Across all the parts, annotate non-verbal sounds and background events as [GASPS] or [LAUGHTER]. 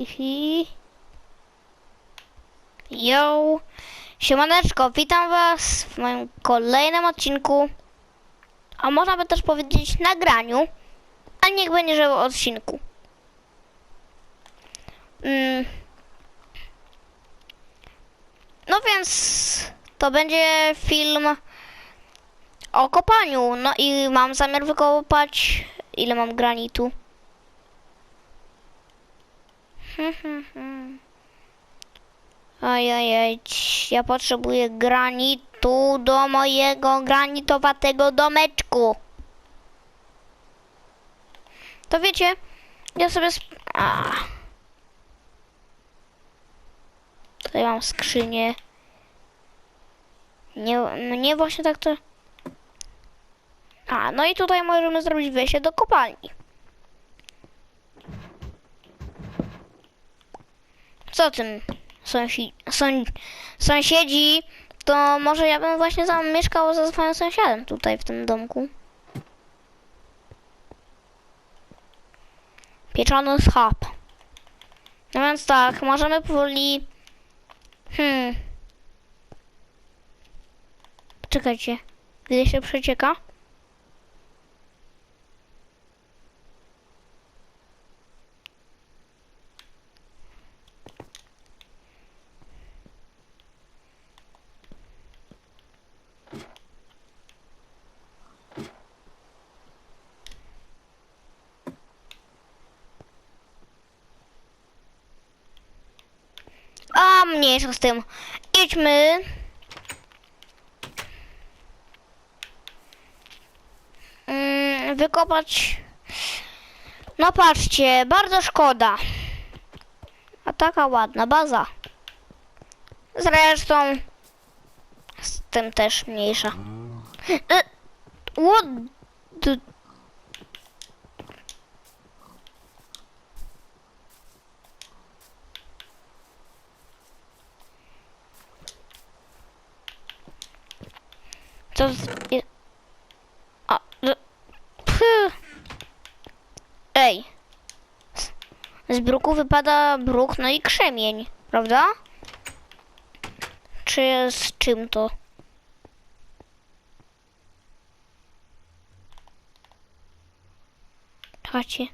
Hi. Yo. Siemaneczko, witam was w moim kolejnym odcinku. A można by też powiedzieć nagraniu. Ale niech będzie, że odcinku. Mm. No więc to będzie film o kopaniu. No i mam zamiar wykopać. Ile mam granitu? Ojej, ja potrzebuję granitu do mojego granitowatego domeczku. To wiecie, ja sobie... Sp- A. Tutaj mam skrzynię. Nie, no nie właśnie tak to... A, no i tutaj możemy zrobić wejście do kopalni. Co tym sąsi sąs sąsiedzi, to może ja bym właśnie zamieszkał ze swoim sąsiadem tutaj w tym domku. Pieczony schab. No więc tak, możemy powoli... Hmm. Czekajcie. Gdzie się przecieka? A mniejsza z tym. Idźmy. Mm, wykopać. No patrzcie, bardzo szkoda. A taka ładna baza. Zresztą z tym też mniejsza. E, What the... Je- A, z... Pff. Ej. Z- Z bruku wypada bruk, no i krzemień, prawda? Czy z czym to? Czekajcie.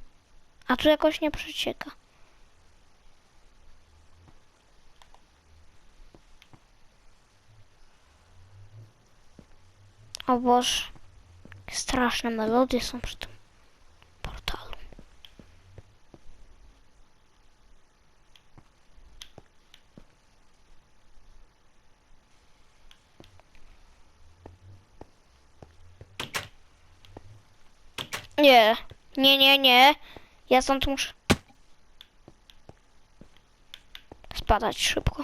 A tu jakoś nie przecieka. O Boże. Straszne melodie są przy tym portalu. Nie, nie, nie, nie. Ja stąd muszę spadać szybko.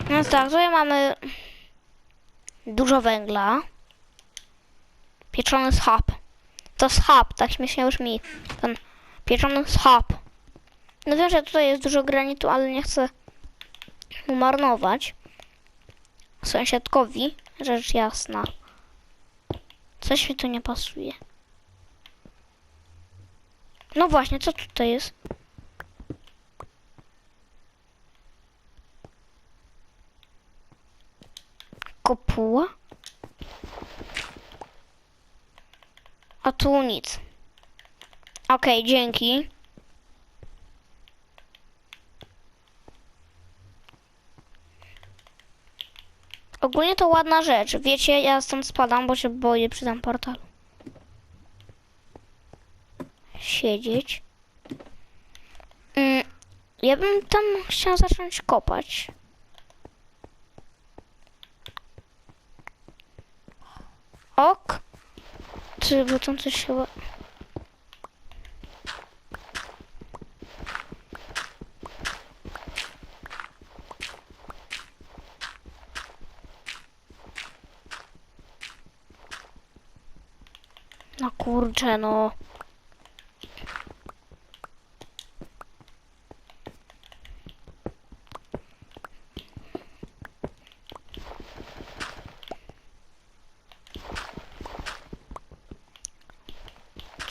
Więc tak, tutaj mamy dużo węgla. Pieczony schab. To schab, tak śmiesznie brzmi. Ten pieczony schab. No wiem, że tutaj jest dużo granitu, ale nie chcę umarnować sąsiadkowi, rzecz jasna. Coś mi tu nie pasuje. No właśnie, co tutaj jest? Kopuła? A tu nic. Okej, dzięki. Ogólnie to ładna rzecz. Wiecie, ja stąd spadam, bo się boję przy tym portalu. Siedzieć. Mm, ja bym tam chciał zacząć kopać. Ok. Czy, bo tam coś chyba... No kurczę, no.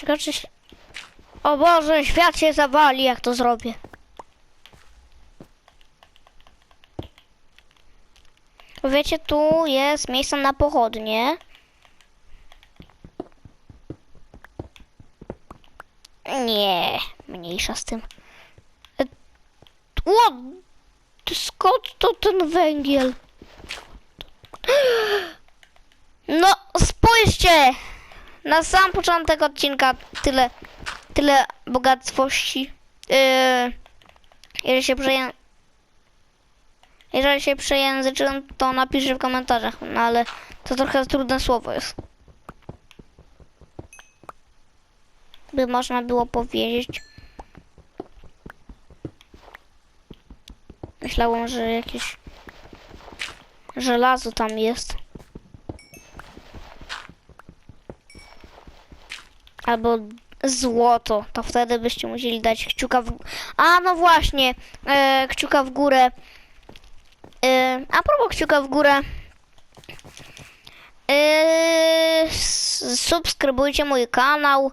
Tylko. O Boże, świat się zawali, jak to zrobię. Wiecie, tu jest miejsce na pochodnie. Nie, mniejsza z tym. E, o! Skąd to ten węgiel? [GASPS] No, spójrzcie! Na sam początek odcinka tyle, tyle bogactwości. Yy, jeżeli się przeję... Jeżeli się przejęzyczyłem, to napiszę w komentarzach, no ale to trochę trudne słowo jest. By można było powiedzieć. Myślałem, że jakieś żelazo tam jest. Albo złoto, to wtedy byście musieli dać kciuka w... A, no właśnie, e, kciuka w górę. E, a propos kciuka w górę. E, subskrybujcie mój kanał.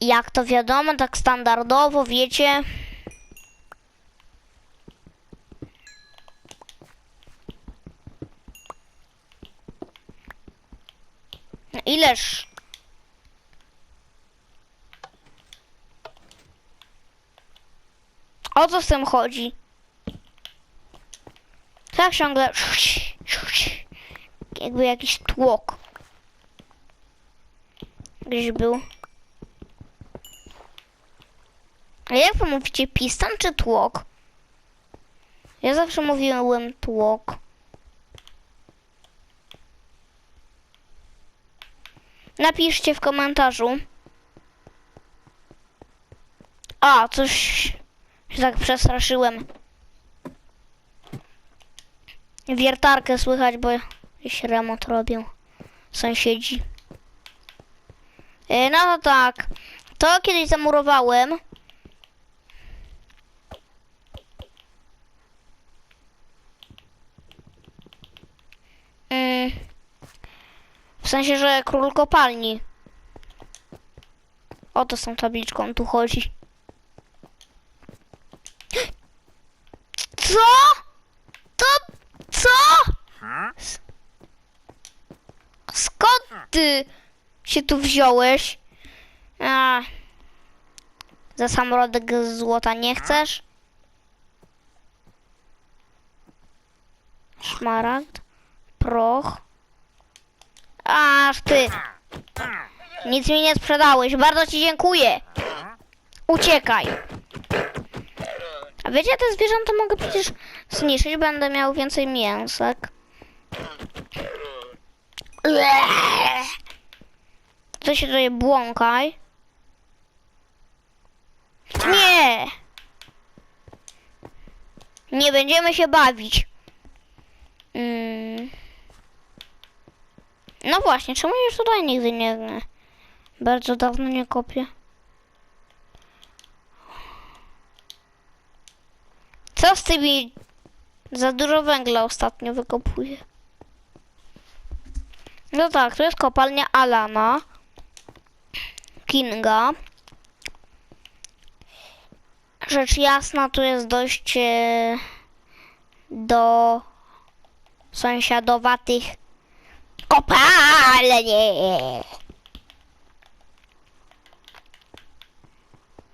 Jak to wiadomo, tak standardowo, wiecie. Ileż O co z tym chodzi? Tak ciągle jakby jakiś tłok. Gdzieś był. A jak wy mówicie piston czy tłok? Ja zawsze mówiłem tłok. Napiszcie w komentarzu. A, coś się tak przestraszyłem. Wiertarkę słychać, bo jakiś remont robią sąsiedzi. E, No to tak. To kiedyś zamurowałem. Mm. W sensie, że król kopalni. O to z tą tabliczką tu chodzi. Co? To co? S- Skąd ty się tu wziąłeś? A, za samorodek złota nie chcesz? Szmaragd, proch. Aż ty. Nic mi nie sprzedałeś. Bardzo ci dziękuję. Uciekaj. A wiecie, te zwierzęta mogę przecież zniszczyć, będę miał więcej mięsek. Eee. Co się tutaj błąkaj? Nie! Nie będziemy się bawić. Mm. No właśnie, czemu już tutaj nigdy nie... Bardzo dawno nie kopię. Co z tymi... Za dużo węgla ostatnio wykopuję. No tak, to jest kopalnia Alana. Kinga. Rzecz jasna, tu jest dość e, do sąsiadowatych kopalni.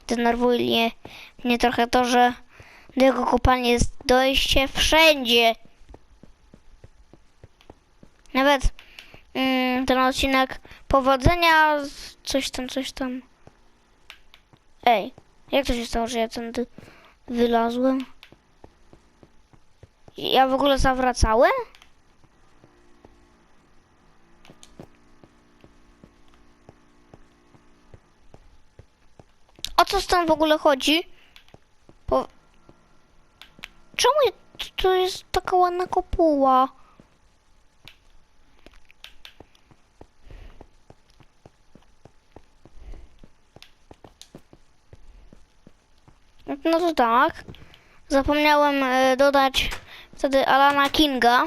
Denerwuje mnie trochę to, że do jego kopalni jest dojście wszędzie. Nawet ten odcinek powodzenia, coś tam, coś tam. Ej, jak to się stało, że ja tędy wylazłem? Ja w ogóle zawracałem? O co tym w ogóle chodzi? Po... Czemu to jest taka ładna kopuła? No to tak. Zapomniałem e, dodać wtedy Alana Kinga.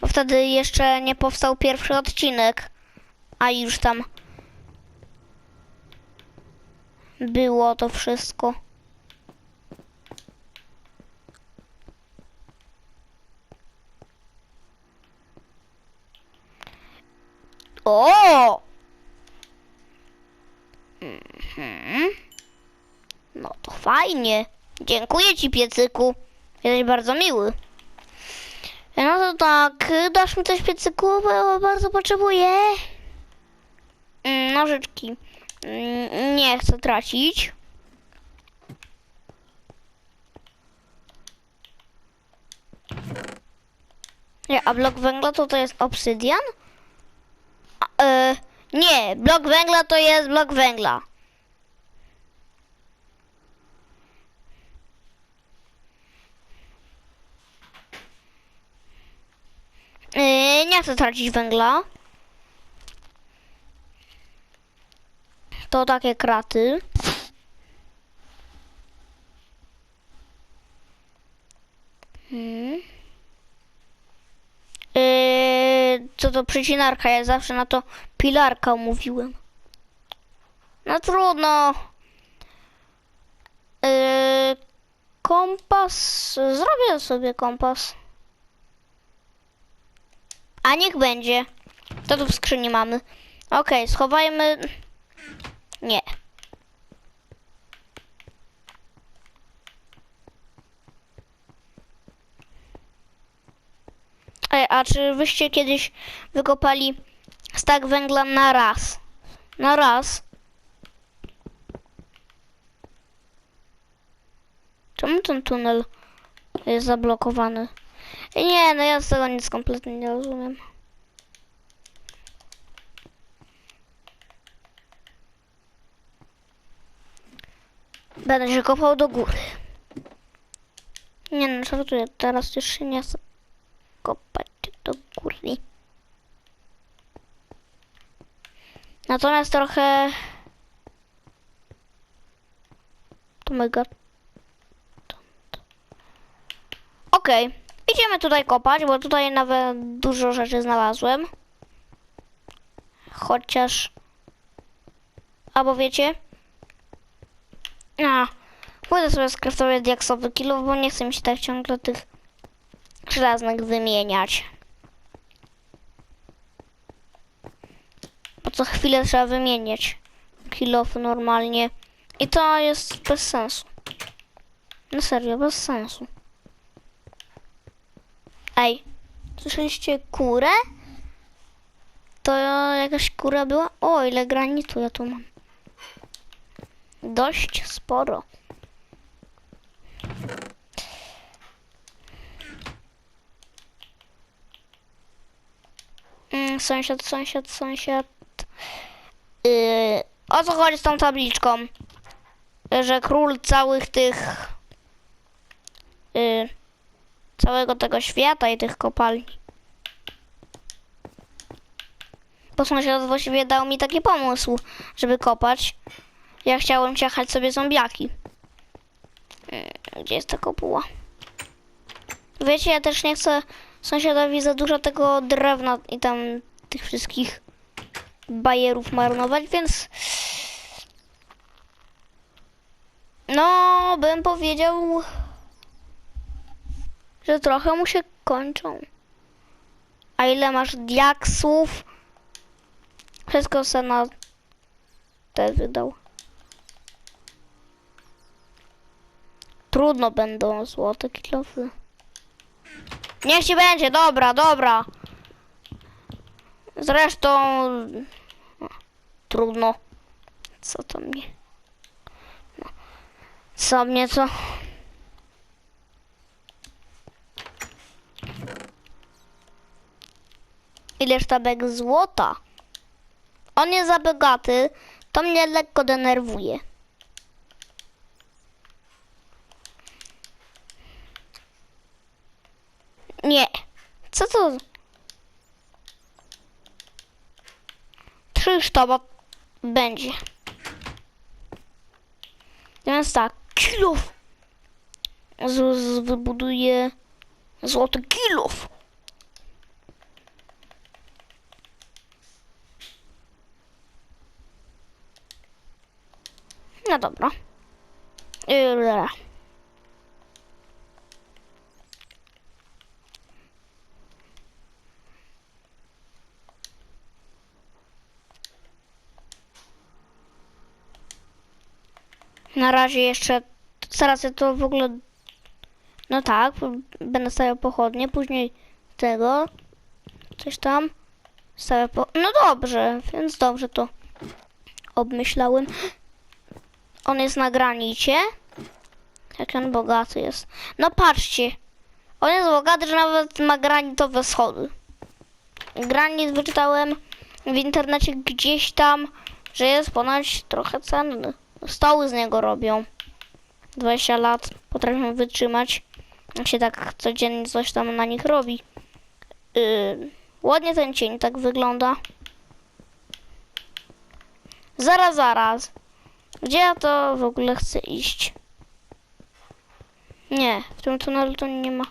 Bo wtedy jeszcze nie powstał pierwszy odcinek. A już tam było to wszystko. O! Mhm. No to fajnie. Dziękuję ci, piecyku. Jesteś bardzo miły. No to tak, dasz mi coś piecyku, bo bardzo potrzebuję. Mm, Nożyczki. Mm, Nie chcę tracić. Nie, a blok węgla to to jest obsydian? A, e, nie, blok węgla to jest blok węgla. E, nie chcę tracić węgla. To takie kraty. Hmm. Yy, co to przecinarka? Ja zawsze na to pilarka mówiłem. No trudno. Yy, kompas. Zrobię sobie kompas. A niech będzie. To tu w skrzyni mamy. Okej, schowajmy. Nie. Ej, a czy wyście kiedyś wykopali stak węgla na raz? Na raz? Czemu ten tunel jest zablokowany? Nie, no ja z tego nic kompletnie nie rozumiem. Będę się kopał do góry. Nie no, żartuję, teraz już się nie chcę kopać do góry. Natomiast trochę... To mega... Okej, idziemy tutaj kopać, bo tutaj nawet dużo rzeczy znalazłem. Chociaż... Albo wiecie... A, pójdę sobie skraftować diaksowy kilo, bo nie chcę mi się tak ciągle tych żelaznych wymieniać. Bo co chwilę trzeba wymieniać kilofy normalnie. I to jest bez sensu. No serio, bez sensu. Ej, słyszeliście kurę? To jakaś kura była? O, ile granitu ja tu mam. Dość sporo. Mm, sąsiad, sąsiad, sąsiad. Yy, o co chodzi z tą tabliczką? Że król całych tych. Yy, całego tego świata i tych kopalni. Bo sąsiad właściwie dał mi taki pomysł, żeby kopać. Ja chciałem ciachać sobie zombiaki. Yy, Gdzie jest ta kopuła? Wiecie, ja też nie chcę sąsiadowi za dużo tego drewna i tam tych wszystkich bajerów marnować, więc no, bym powiedział, że trochę mu się kończą. A ile masz diaksów? Wszystko se na te wydał. Trudno będą złote kilofy. Niech ci będzie, dobra, dobra. Zresztą... no, Trudno. Co to mnie... Co mnie co? Ile sztabek złota? On jest za bogaty, to mnie lekko denerwuje. Nie. Co to? Trzy sztaba będzie. Więc tak, kilof. Z, wybuduję złoty kilof. No dobra. Y, Na razie jeszcze, zaraz ja to w ogóle, no tak, będę stawiał pochodnie, później tego, coś tam, stawiał po... no dobrze, więc dobrze to obmyślałem. On jest na granicie. Jak on bogaty jest. No patrzcie, on jest bogaty, że nawet ma granitowe schody. Granit wyczytałem w internecie gdzieś tam, że jest ponoć trochę cenny. Stoły z niego robią. 20 lat potrafią wytrzymać. Jak się tak codziennie coś tam na nich robi. Yy, ładnie ten cień tak wygląda. Zaraz, zaraz. Gdzie ja to w ogóle chcę iść? Nie, w tym tunelu to nie ma.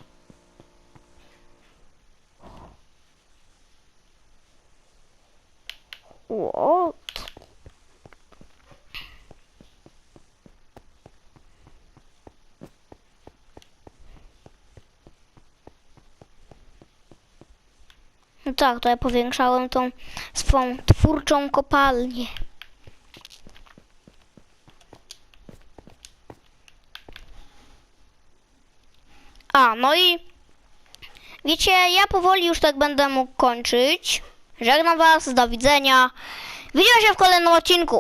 What? No tak, to ja powiększałem tą swą twórczą kopalnię. A, no i wiecie, ja powoli już tak będę mógł kończyć. Żegnam was, do widzenia. Widzimy się w kolejnym odcinku.